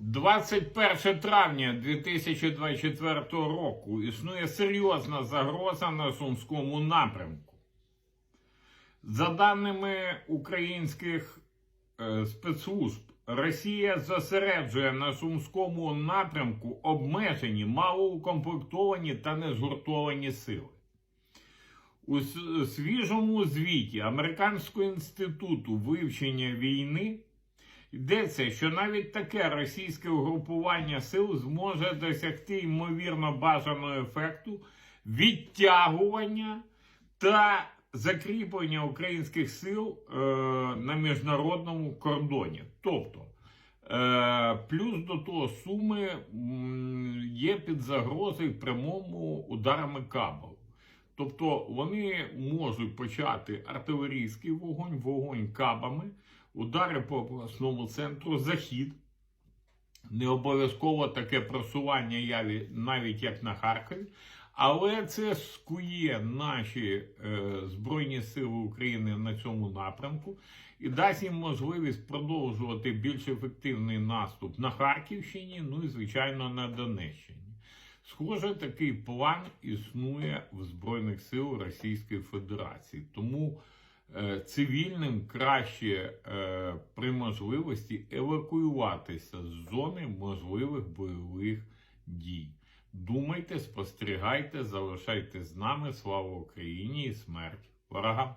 21 травня 2024 року існує серйозна загроза на Сумському напрямку. За даними українських е, спецслужб, Росія зосереджує на Сумському напрямку обмежені, малоукомплектовані та незгуртовані сили. У свіжому звіті Американського інституту вивчення війни йдеться, що навіть таке російське угрупування сил зможе досягти ймовірно бажаного ефекту відтягування та закріплення українських сил е, на міжнародному кордоні. Тобто, е, плюс до того суми є під загрозою прямому ударами кабелу. Тобто вони можуть почати артилерійський вогонь, вогонь кабами, удари по обласному центру, захід. Не обов'язково таке просування яві, навіть як на Харкові, але це скує наші е, Збройні Сили України на цьому напрямку і дасть їм можливість продовжувати більш ефективний наступ на Харківщині, ну і звичайно на Донеччині. Схоже, такий план існує в Збройних сил Російської Федерації. Тому цивільним краще е, при можливості евакуюватися з зони можливих бойових дій. Думайте, спостерігайте, залишайте з нами. Слава Україні і смерть ворогам!